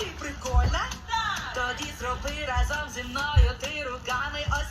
ти прикольна? Тоді зроби разом зі мною ти руками ось.